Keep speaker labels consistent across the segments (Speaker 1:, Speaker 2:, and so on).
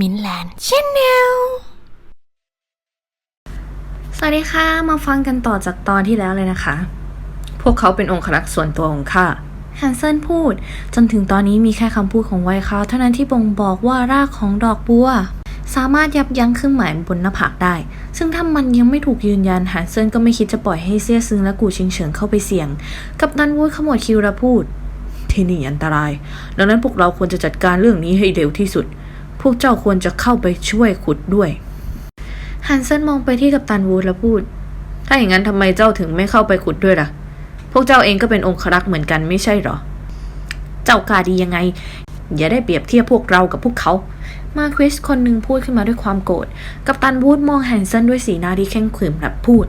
Speaker 1: มินแลนด์ชแนล
Speaker 2: สวัสดีค่ะ มาฟังกันต่อจากตอนที่แล้วเลยนะคะ พวกเขาเป็นองครักษ์ส่วนตัวของข้าแฮนเซนพูด จนถึงตอนนี้มีแค่คำพูดของไวคาวเท่านั้นที่บ่งบอกว่ารากของดอกบัว สามารถยับยั้งเครื่องหมายบนหน้าผากได้ ซึ่งถ้ามันยังไม่ถูกยืนยันแฮนเซนก็ไม่คิดจะปล่อยให้เซี่ยซึงและกูชิงเฉิงเข้าไปเสี่ยง กับนันวูดขมวดคิวและพูดที่นี่อันตราย ดังนั้นพวกเราควรจะจัดการเรื่องนี้ให้เร็วที่สุด พวกเจ้าควรจะเข้าไปช่วยขุดด้วยฮันเซนมองไปที่กัปตันวูดแล้วพูด ถ้าอย่างนั้นทำไมเจ้าถึงไม่เข้าไปขุดด้วยล่ะ พวกเจ้าเองก็เป็นองครักษ์เหมือนกันไม่ใช่หรอ เจ้ากาดียังไง อย่าได้เปรียบเทียบพวกเรากับพวกเขา มาคริสคนหนึ่งพูดขึ้นมาด้วยความโกรธ กัปตันวูดมองแฮนเซนด้วยสีหน้าที่แข็งขรึมและพูด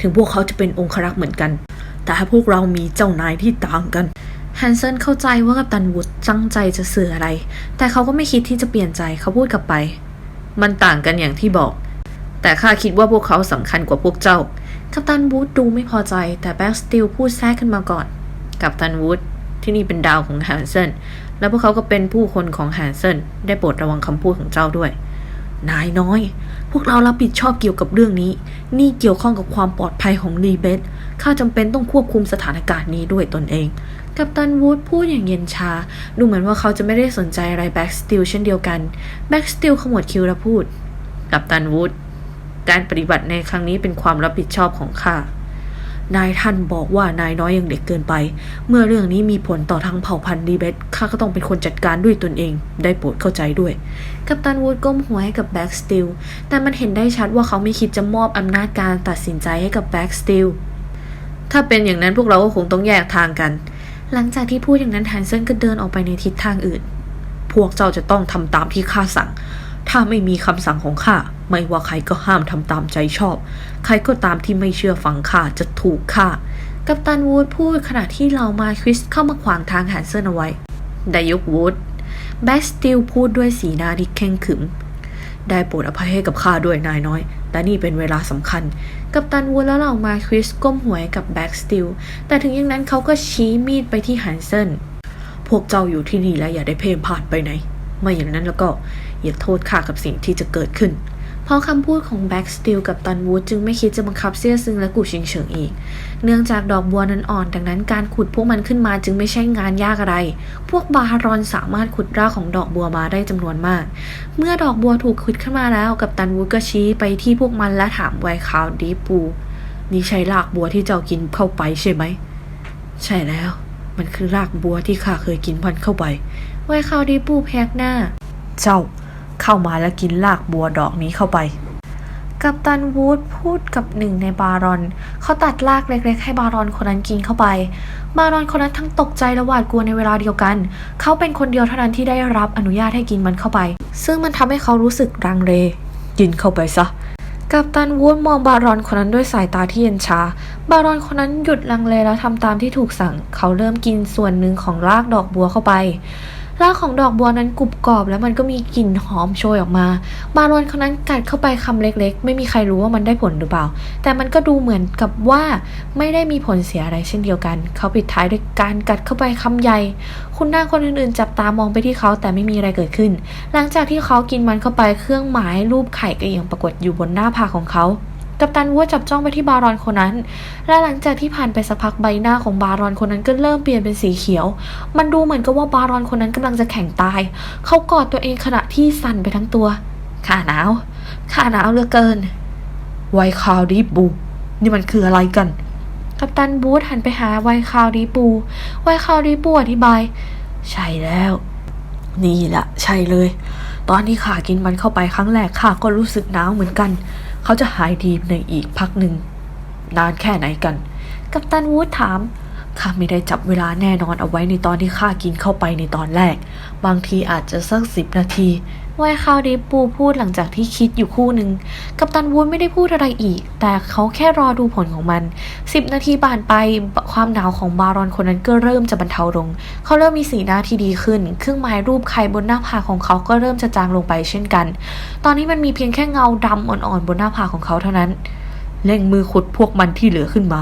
Speaker 2: ถึงพวกเขาจะเป็นองครักษ์เหมือนกัน แต่ถ้าพวกเรามีเจ้านายที่ต่างกัน แฮนเซนเข้าใจว่ากัปตันวูดตั้งใจจะสื่ออะไร แต่เขาก็ไม่คิดที่จะเปลี่ยนใจเขาพูดกลับไป มันต่างกันอย่างที่บอก แต่ข้าคิดว่าพวกเขาสำคัญกว่าพวกเจ้า กัปตันวูดดูไม่พอใจ แต่แบ็กสติลพูดแทรกขึ้นมาก่อน กัปตันวูดที่นี่เป็นดาวของแฮนเซนและพวกเขาก็เป็นผู้คนของแฮนเซนได้โปรดระวังคำพูดของเจ้าด้วย นายน้อย พวกเรารับผิดชอบเกี่ยวกับเรื่องนี้ นี่เกี่ยวข้องกับความปลอดภัยของรีเบสข้าจำเป็นต้องควบคุมสถานการณ์นี้ด้วยตนเอง กัปตันวูดพูดอย่างเย็นชา ดูเหมือนว่าเขาจะไม่ได้สนใจอะไรแบ็กสติลเช่นเดียวกัน แบ็กสติลขมวดคิ้วและพูด กัปตันวูดการปฏิบัติในครั้งนี้เป็นความรับผิดชอบของข้านายท่านบอกว่านายน้อยยังเด็กเกินไป เมื่อเรื่องนี้มีผลต่อทางเผ่าพันธุ์ดีเบตข้าก็ต้องเป็นคนจัดการด้วยตนเอง ได้โปรดเข้าใจด้วย กัปตันวูดก้มหัวให้กับแบ็กสติล แต่มันเห็นได้ชัดว่าเขาไม่คิดจะมอบอำนาจการตัดสินใจให้กับแบ็กสติล ถ้าเป็นอย่างนั้นพวกเราก็คงต้องแยกทางกัน หลังจากที่พูดอย่างนั้นแฮนเซินก็เดินออกไปในทิศทางอื่น พวกเจ้าจะต้องทำตามที่ข้าสั่ง ถ้าไม่มีคำสั่งของข้า ไม่ว่าใครก็ห้ามทำตามใจชอบ ใครก็ตามที่ไม่เชื่อฟังข้าจะถูกฆ่า กัปตันวูดพูดขณะที่เรามาคริสเข้ามาขวางทางแฮนเซนเอาไว้ไดยุกวูดแบสติลพูดด้วยสีหน้าที่เข่งขึม ได้โปรดอภัยให้กับข้าด้วยนายน้อย แต่นี่เป็นเวลาสำคัญ กับตันวัวและเหล่ามาคริสก้มหัวกับแบ็กสติล แต่ถึงอย่างนั้นเขาก็ชี้มีดไปที่ฮันเซนพวกเจ้าอยู่ที่นี่และอย่าได้เพ่นพ่านไปไหน ไม่อย่างนั้นแล้วก็อย่าโทษข้ากับสิ่งที่จะเกิดขึ้น เพราะคำพูดของแบ็กสติลกับตันวูดจึงไม่คิดจะบังคับเซี่ยซึงและกูชิงเฉิงอีก เนื่องจากดอกบัวนั้นอ่อน ดังนั้นการขุดพวกมันขึ้นมาจึงไม่ใช่งานยากอะไร พวกบาฮารอนสามารถขุดรากของดอกบัวมาได้จำนวนมาก เมื่อดอกบัวถูกขุดขึ้นมาแล้วกับตันวูดก็ชี้ไปที่พวกมันและถามไวคาวดีปู นี่ใช่รากบัวที่เจ้ากินเข้าไปใช่ไหม ใช่แล้ว มันคือรากบัวที่ข้าเคยกินพันเข้าไปไวคาวดีปูแพกหน้า เจ้า เข้ามาแล้วกินรากบัวดอกนี้เข้าไป กัปตันวูดพูดกับหนึ่งในบารอน เขาตัดรากเล็กๆ ให้บารอนคนนั้นกินเข้าไป บารอนคนนั้นทั้งตกใจและหวาดกลัวในเวลาเดียวกัน เขาเป็นคนเดียวเท่านั้นที่ได้รับอนุญาตให้กินมันเข้าไป ซึ่งมันทำให้เขารู้สึกรังเลกินเข้าไปซะกัปตันวูดมองบารอนคนนั้นด้วยสายตาที่เย็นชา บารอนคนนั้นหยุดลังเลแล้วทำตามที่ถูกสั่ง เขาเริ่มกินส่วนหนึ่งของรากดอกบัวเข้าไป รากของดอกบัวนั้นกรุบกรอบ แล้วมันก็มีกลิ่นหอมโชยออกมา บารอนคนนั้นกัดเข้าไปคำเล็กๆ ไม่มีใครรู้ว่ามันได้ผลหรือเปล่า แต่มันก็ดูเหมือนกับว่าไม่ได้มีผลเสียอะไรเช่นเดียวกัน เขาปิดท้ายด้วยการกัดเข้าไปคำใหญ่ คุณนางคนอื่นๆ จับตามองไปที่เขาแต่ไม่มีอะไรเกิดขึ้น หลังจากที่เขากินมันเข้าไปเครื่องหมายรูปไข่ก็ยังปรากฏอยู่บนหน้าผากของเขา กัปตันวัวจับจ้องไปที่บารอนคนนั้น และหลังจากที่ผ่านไปสักพักใบหน้าของบารอนคนนั้นก็เริ่มเปลี่ยนเป็นสีเขียว มันดูเหมือนกับว่าบารอนคนนั้นกำลังจะแข่งตาย เขากอดตัวเองขณะที่สั่นไปทั้งตัวข้าหนาวข้าหนาวเหลือเกิน ไวคาวดีบูนี่มันคืออะไรกัน กัปตันบูธหันไปหาไวคาวดีปูไวคาวดีปูอธิบาย ใช่แล้ว นี่แหละใช่เลย ตอนที่ข้ากินมันเข้าไปครั้งแรกข้าก็รู้สึกหนาวเหมือนกัน เขาจะหายดีในอีกพักหนึ่ง นานแค่ไหนกัน กัปตันวูดถามข้าไม่ได้จับเวลาแน่นอนเอาไว้ในตอนที่ข้ากินเข้าไปในตอนแรก บางทีอาจจะสักสิบนาที ไวคาวดีปูพูดหลังจากที่คิดอยู่คู่หนึ่งกัปตันวูดไม่ได้พูดอะไรอีก แต่เขาแค่รอดูผลของมันสิบนาทีผ่านไปความหนาวของบารอนคนนั้นก็เริ่มจะบรรเทาลง เขาเริ่มมีสีหน้าที่ดีขึ้น เครื่องหมายรูปไข่บนหน้าผากของเขาก็เริ่มจะจางลงไปเช่นกัน ตอนนี้มันมีเพียงแค่เงาดำอ่อนๆบนหน้าผากของเขาเท่านั้นเร่งมือขุดพวกมันที่เหลือขึ้นมา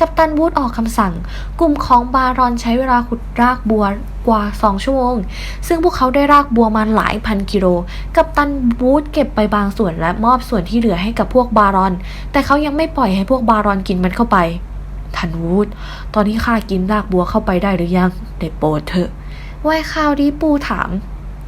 Speaker 2: กัปตันวูดออกคำสั่ง กลุ่มของบารอนใช้เวลาขุดรากบัวกว่า 2 ชั่วโมง ซึ่งพวกเขาได้รากบัวมาหลายพันกิโล กัปตันวูดเก็บไปบางส่วนและมอบส่วนที่เหลือให้กับพวกบารอน แต่เขายังไม่ปล่อยให้พวกบารอนกินมันเข้าไปทันวูดตอนนี้ข้ากินรากบัวเข้าไปได้หรือยังได้โปรดเถอะไว้ข่าวดีปูถาม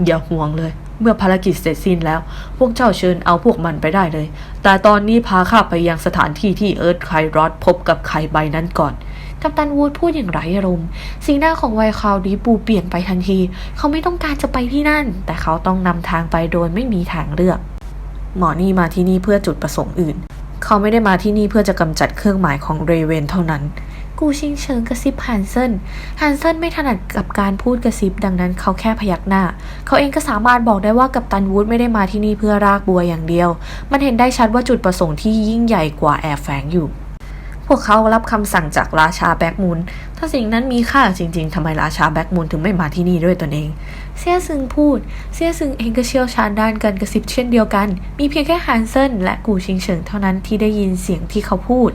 Speaker 2: อย่าห่วงเลย เมื่อภารกิจเสร็จสิ้นแล้ว พวกเจ้าเชิญเอาพวกมันไปได้เลย แต่ตอนนี้พาข้าไปยังสถานที่ที่เอิร์ธไครอดพบกับไข่ใบนั้นก่อนกัปตันวูดพูดอย่างไร้อารมณ์ สีหน้าของไวคาวดีปูเปลี่ยนไปทันที เขาไม่ต้องการจะไปที่นั่น แต่เขาต้องนำทางไปโดยไม่มีทางเลือก หมอนี่มาที่นี่เพื่อจุดประสงค์อื่น เขาไม่ได้มาที่นี่เพื่อจะกำจัดเครื่องหมายของเรเวนเท่านั้น กูชิงเชิงกระซิบฮันเซนฮันเซนไม่ถนัดกับการพูดกระซิบดังนั้นเขาแค่พยักหน้า เขาเองก็สามารถบอกได้ว่ากัปตันวูดไม่ได้มาที่นี่เพื่อรากบัวอย่างเดียว มันเห็นได้ชัดว่าจุดประสงค์ที่ยิ่งใหญ่กว่าแอบแฝงอยู่พวกเขารับคำสั่งจากราชาแบ็กมูน ถ้าสิ่งนั้นมีค่าจริงๆ ทำไมราชาแบ็กมูนถึงไม่มาที่นี่ด้วยตนเอง เซียซึงพูด เซียซึงเองก็เชี่ยวชาญด้านการกระซิบเช่นเดียวกัน มีเพียงแค่ฮันเซนและกูชิงเฉิงเท่านั้นที่ได้ยินเสียงที่เขาพูด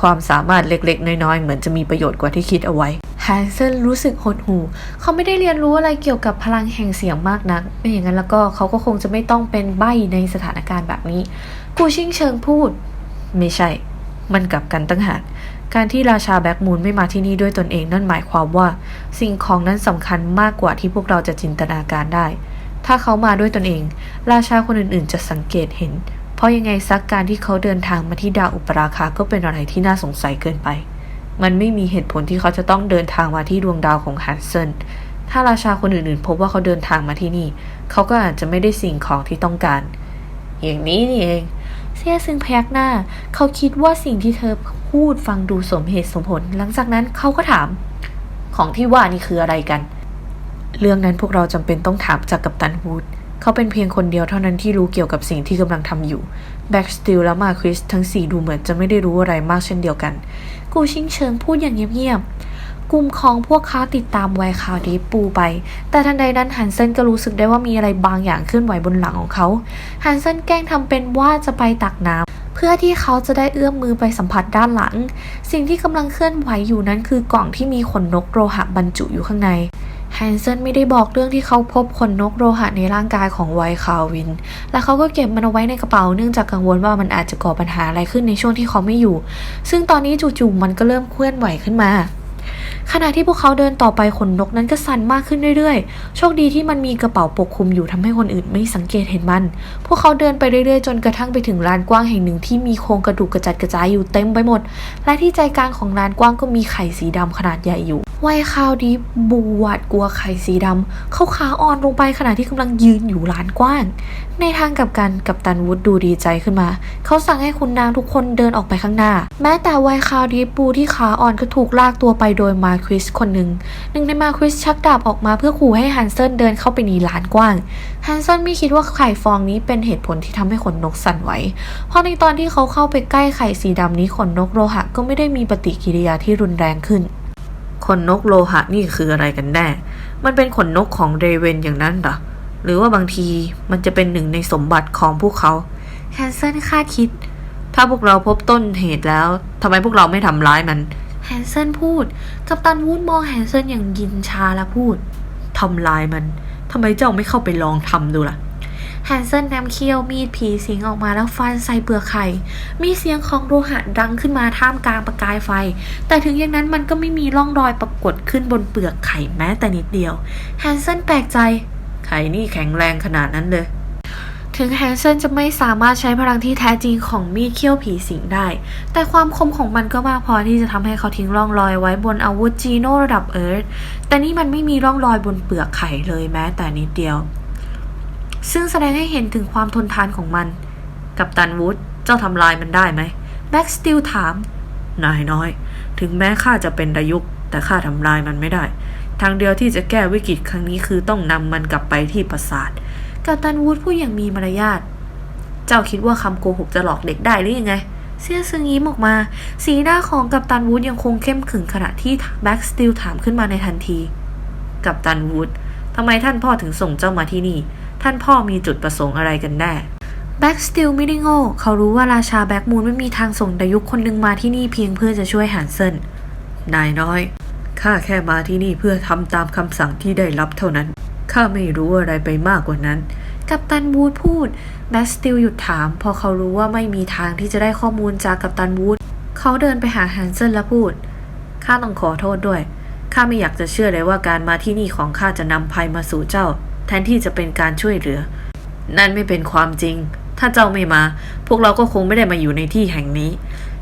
Speaker 2: ความสามารถเล็กๆ น้อยๆ เหมือนจะมีประโยชน์กว่าที่คิดเอาไว้แฮนเซนรู้สึกหดหู่เขาไม่ได้เรียนรู้อะไรเกี่ยวกับพลังแห่งเสียงมากนัก ไม่อย่างนั้นแล้วก็เขาก็คงจะไม่ต้องเป็นใบในสถานการณ์แบบนี้ กูชิงเฉิงพูด ไม่ใช่ มันกลับกันตั้งหากการที่ราชาแบ็กมูนไม่มาที่นี่ด้วยตนเองนั่นหมายความว่า สิ่งของนั้นสำคัญมากกว่าที่พวกเราจะจินตนาการได้ ถ้าเขามาด้วยตนเอง ราชาคนอื่นๆ จะสังเกตเห็น เพราะยังไงซักการที่เขาเดินทางมาที่ดาวอุปราคาก็เป็นอะไรที่น่าสงสัยเกินไป มันไม่มีเหตุผลที่เขาจะต้องเดินทางมาที่ดวงดาวของฮันเซนถ้าราชาคนอื่นๆ พบว่าเขาเดินทางมาที่นี่ เขาก็อาจจะไม่ได้สิ่งของที่ต้องการ อย่างนี้นี่เอง เซียซึงพยักหน้า เขาคิดว่าสิ่งที่เธอพูดฟังดูสมเหตุสมผล หลังจากนั้นเขาก็ถาม ของที่ว่านี่คืออะไรกัน เรื่องนั้นพวกเราจำเป็นต้องถามจากกัปตันวูด เขาเป็นเพียงคนเดียวเท่านั้นที่รู้เกี่ยวกับสิ่งที่กำลังทำอยู่ แบ็กสติลและมาคริสทั้งสี่ดูเหมือนจะไม่ได้รู้อะไรมากเช่นเดียวกัน กูชิงเชิงพูดอย่างเงียบๆกลุ่มของพวกเขาติดตามไวข่าวดีปูไป แต่ทันใดนั้นฮันเซนก็รู้สึกได้ว่ามีอะไรบางอย่างเคลื่อนไหวบนหลังของเขาฮันเซนแกล้งทำเป็นว่าจะไปตักน้ำเพื่อที่เขาจะได้เอื้อมมือไปสัมผัสด้านหลัง สิ่งที่กำลังเคลื่อนไหวอยู่นั้นคือกล่องที่มีขนนกโลหะบรรจุอยู่ข้างใน แฮนเซนไม่ได้บอกเรื่องที่เขาพบขนนกโลหะในร่างกายของไวคาวิน และเขาก็เก็บมันเอาไว้ในกระเป๋าเนื่องจากกังวลว่ามันอาจจะก่อปัญหาอะไรขึ้นในช่วงที่เขาไม่อยู่ ซึ่งตอนนี้จู่ๆมันก็เริ่มเคลื่อนไหวขึ้นมาขณะที่พวกเขาเดินต่อไปขนนกนั้นก็สั่นมากขึ้นเรื่อยๆ โชคดีที่มันมีกระเป๋าปกคลุมอยู่ทำให้คนอื่นไม่สังเกตเห็นมัน พวกเขาเดินไปเรื่อยๆ จนกระทั่งไปถึงลานกว้างแห่งหนึ่งที่มีโครงกระดูกกระจัดกระจายอยู่เต็มไปหมด และที่ใจกลางของลานกว้างก็มีไข่สีดำขนาดใหญ่อยู่ ไวคาวดีบูหวาดกลัวไข่สีดำเข้าขาอ่อนลงไปขณะที่กำลังยืนอยู่ลานกว้าง ในทางกลับกันกับตันวูดดูดีใจขึ้นมา เขาสั่งให้คุณนางทุกคนเดินออกไปข้างหน้า แม้แต่ไวคาวดีปูที่ขาอ่อนก็ถูกลากตัวไปโดยมาคริสคนหนึ่งหนึ่งในมาคริสชักดาบออกมาเพื่อขู่ให้ฮันเซนเดินเข้าไปในลานกว้างฮันเซนไม่คิดว่าไข่ฟองนี้เป็นเหตุผลที่ทำให้ขนนกสั่นไหวเพราะในตอนที่เขาเข้าไปใกล้ไข่สีดำนี้ขนนกโลหะก็ไม่ได้มีปฏิกิริยาที่รุนแรงขึ้น ขนนกโลหะนี่คืออะไรกันแน่ มันเป็นขนนกของเรเวนอย่างนั้นเหรอ หรือว่าบางทีมันจะเป็นหนึ่งในสมบัติของพวกเขาแฮนเซนคาดคิด ถ้าพวกเราพบต้นเหตุแล้วทำไมพวกเราไม่ทำร้ายมัน แฮนเซนพูด กัปตันวูดมองแฮนเซนอย่างยินชาและพูดทำลายมันทำไมเจ้าไม่เข้าไปลองทำดูล่ะ แฮนเซนนำเคี้ยวมีดผีสิงออกมาแล้วฟันใส่เปลือกไข่ มีเสียงของโลหะดังขึ้นมาท่ามกลางประกายไฟ แต่ถึงอย่างนั้นมันก็ไม่มีร่องรอยปรากฏขึ้นบนเปลือกไข่แม้แต่นิดเดียว แฮนเซนแปลกใจ ไข่นี่แข็งแรงขนาดนั้นเลยถึงแฮนเซนจะไม่สามารถใช้พลังที่แท้จริงของมีดเขี้ยวผีสิงได้ แต่ความคมของมันก็มากพอที่จะทำให้เขาทิ้งร่องรอยไว้บนอาวุธจีโน่ระดับเอิร์ธแต่นี่มันไม่มีร่องรอยบนเปลือกไข่เลยแม้แต่นิดเดียว ซึ่งแสดงให้เห็นถึงความทนทานของมัน กับตันวูดเจ้าทำลายมันได้ไหมแบ็กสติลถาม นายน้อย ถึงแม้ข้าจะเป็นดายุกแต่ข้าทำลายมันไม่ได้ ทางเดียวที่จะแก้วิกฤตครั้งนี้คือต้องนำมันกลับไปที่ปราสาทกัปตันวูดพูดอย่างมีมารยาท เจ้าคิดว่าคำโกหกจะหลอกเด็กได้หรือยังไง เสียซึงยิ้มออกมา สีหน้าของกัปตันวูดยังคงเข้มขึงขณะที่แบ็กสติลถามขึ้นมาในทันที กัปตันวูดทำไมท่านพ่อถึงส่งเจ้ามาที่นี่ ท่านพ่อมีจุดประสงค์อะไรกันแน่แบ็กสติลไม่ได้โง่ เขารู้ว่าราชาแบ็กมูนไม่มีทางส่งดายุคคนหนึ่งมาที่นี่เพียงเพื่อจะช่วยฮันเซน
Speaker 3: นายน้อย ข้าแค่มาที่นี่เพื่อทำตามคำสั่งที่ได้รับเท่านั้น ข้าไม่รู้อะไรไปมากกว่านั้น
Speaker 2: กัปตันวูดพูด แบ็กสติลหยุดถาม พอเขารู้ว่าไม่มีทางที่จะได้ข้อมูลจากกัปตันวูด เขาเดินไปหาฮันเซนและพูด ข้าต้องขอโทษด้วย ข้าไม่อยากจะเชื่อเลยว่าการมาที่นี่ของข้าจะนำภัยมาสู่เจ้า แทนที่จะเป็นการช่วยเหลือ
Speaker 3: นั่นไม่เป็นความจริง ถ้าเจ้าไม่มา พวกเราก็คงไม่ได้มาอยู่ในที่แห่งนี้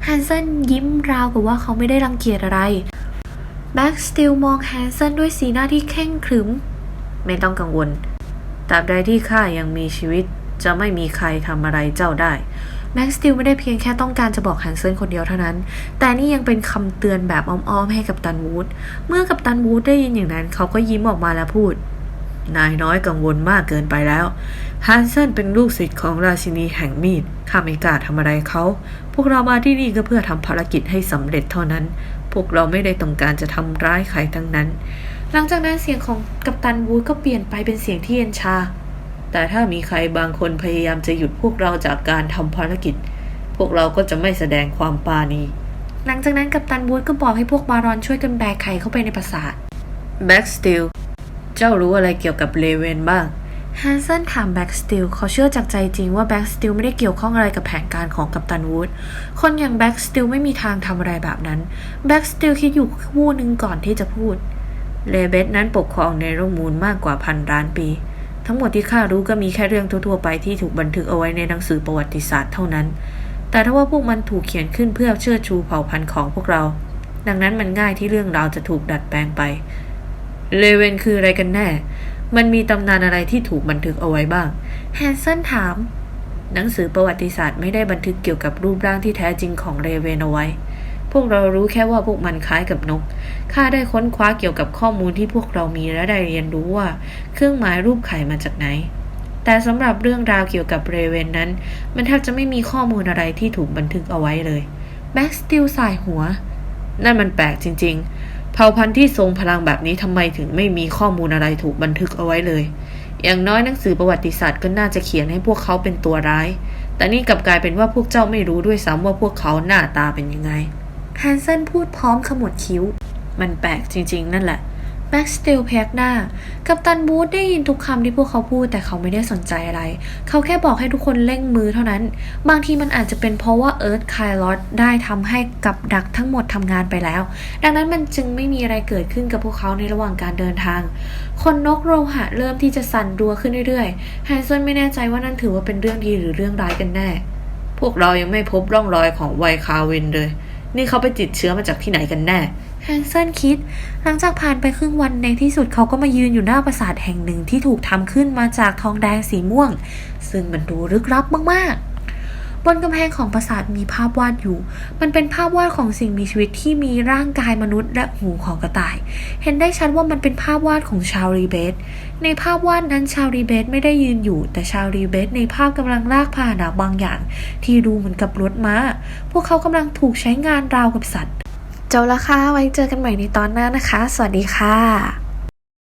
Speaker 2: ฮันเซนยิ้มราวกับว่าเขาไม่ได้รังเกียจอะไรแบ็กสติลมองแฮนเซนด้วยสีหน้าที่เข่งขรึม
Speaker 3: ไม่ต้องกังวลตราบใดที่ข้ายังมีชีวิต จะไม่มีใครทำอะไรเจ้าได้
Speaker 2: แม็กสติลไม่ได้เพียงแค่ต้องการจะบอกแฮนเซนคนเดียวเท่านั้น แต่นี่ยังเป็นคำเตือนแบบอ้อมๆให้กับตันวูด เมื่อกับตันวูดได้ยินอย่างนั้น เขาก็ยิ้มออกมาและพูด
Speaker 3: นายน้อยกังวลมากเกินไปแล้วฮันเซนเป็นลูกศิษย์ของราชินีแห่งมีดข้าไม่กล้าทำอะไรเขา พวกเรามาที่นี่ก็เพื่อทำภารกิจให้สำเร็จเท่านั้น พวกเราไม่ได้ต้องการจะทำร้ายใครทั้งนั้น
Speaker 2: หลังจากนั้นเสียงของกัปตันวูดก็เปลี่ยนไปเป็นเสียงที่เย็นชา
Speaker 3: แต่ถ้ามีใครบางคนพยายามจะหยุดพวกเราจากการทำภารกิจ พวกเราก็จะไม่แสดงความปราณี
Speaker 2: หลังจากนั้นกัปตันวูดก็บอกให้พวกบารอนช่วยกันแบกไข่เข้าไปในปราสาท
Speaker 3: แบ็กสติล เจ้ารู้อะไรเกี่ยวกับเลเวนบ้างแฮ
Speaker 2: นเซนถามแบ็กสติลเขาเชื่อจากใจจริงว่าแบ็กสติลไม่ได้เกี่ยวข้องอะไรกับแผนการของกัปตันวูดคนอย่างแบ็กสติลไม่มีทางทำอะไรแบบนั้นแบ็กสติลคิดอยู่คู่หนึ่งก่อนที่จะพูด
Speaker 3: เลเบสนั้นปกครองในร่มมูลมากกว่าพันล้านปี ทั้งหมดที่ข้ารู้ก็มีแค่เรื่องทั่ว ๆ ไปที่ถูกบันทึกเอาไว้ในหนังสือประวัติศาสตร์เท่านั้น แต่ถ้าว่าพวกมันถูกเขียนขึ้นเพื่อเชิดชูเผ่าพันธุ์ของพวกเรา ดังนั้นมันง่ายที่เรื่องราวจะถูกดัดแปลงไป เลเวนคืออะไรกันแน่ มันมีตำนานอะไรที่ถูกบันทึกเอาไว้บ้าง
Speaker 2: แฮนเซนถาม
Speaker 3: หนังสือประวัติศาสตร์ไม่ได้บันทึกเกี่ยวกับรูปร่างที่แท้จริงของเรเวนเอาไว้ พวกเรารู้แค่ว่าพวกมันคล้ายกับนก ข้าได้ค้นคว้าเกี่ยวกับข้อมูลที่พวกเรามีและได้เรียนรู้ว่า เครื่องหมายรูปไข่มาจากไหน แต่สำหรับเรื่องราวเกี่ยวกับเรเวนนั้น มันแทบจะไม่มีข้อมูลอะไรที่ถูกบันทึกเอาไว้เลย
Speaker 2: แบ็กสติลสายหัว
Speaker 3: นั่นมันแปลกจริง ๆ เผ่าพันธุ์ที่ทรงพลังแบบนี้ทำไมถึงไม่มีข้อมูลอะไรถูกบันทึกเอาไว้เลย อย่างน้อยหนังสือประวัติศาสตร์ก็น่าจะเขียนให้พวกเขาเป็นตัวร้าย แต่นี่กลับกลายเป็นว่าพวกเจ้าไม่รู้ด้วยซ้ำว่าพวกเขาหน้าตาเป็นยังไง
Speaker 2: แฮนเซนพูดพร้อมขมวดคิ้ว
Speaker 3: มันแปลกจริง ๆ นั่นแหละ
Speaker 2: แบ็กสติลพยักหน้า กัปตันบูธได้ยินทุกคำที่พวกเขาพูดแต่เขาไม่ได้สนใจอะไร เขาแค่บอกให้ทุกคนเร่งมือเท่านั้น บางทีมันอาจจะเป็นเพราะว่าเอิร์ธคายลอตได้ทำให้กับดักทั้งหมดทำงานไปแล้ว ดังนั้นมันจึงไม่มีอะไรเกิดขึ้นกับพวกเขาในระหว่างการเดินทาง คนนกโลหะเริ่มที่จะสั่นรัวขึ้นเรื่อยๆแฮนเซนไม่แน่ใจว่านั่นถือว่าเป็นเรื่องดีหรือเรื่องร้ายกันแน่
Speaker 3: พวกเรายังไม่พบร่องรอยของไวคาวินเลย นี่เขาไปติดเชื้อมาจากที่ไหนกันแน่
Speaker 2: แฮนเซนคิด หลังจากผ่านไปครึ่งวันในที่สุดเขาก็มายืนอยู่หน้าปราสาทแห่งหนึ่งที่ถูกทำขึ้นมาจากทองแดงสีม่วง ซึ่งมันดูลึกลับมากๆบนกำแพงของปราสาทมีภาพวาดอยู่ มันเป็นภาพวาดของสิ่งมีชีวิตที่มีร่างกายมนุษย์และหูของกระต่าย เห็นได้ชัดว่ามันเป็นภาพวาดของชาวรีเบส ในภาพวาดนั้นชาวรีเบสไม่ได้ยืนอยู่ แต่ชาวรีเบสในภาพกำลังลากพาหนะบางอย่าง ที่ดูเหมือนกับรถม้า พวกเขากำลังถูกใช้งานราวกับสัตว์ เจ้าละค่ะ ไว้เจอกันใหม่ในตอนหน้านะคะ สวัสดีค่ะ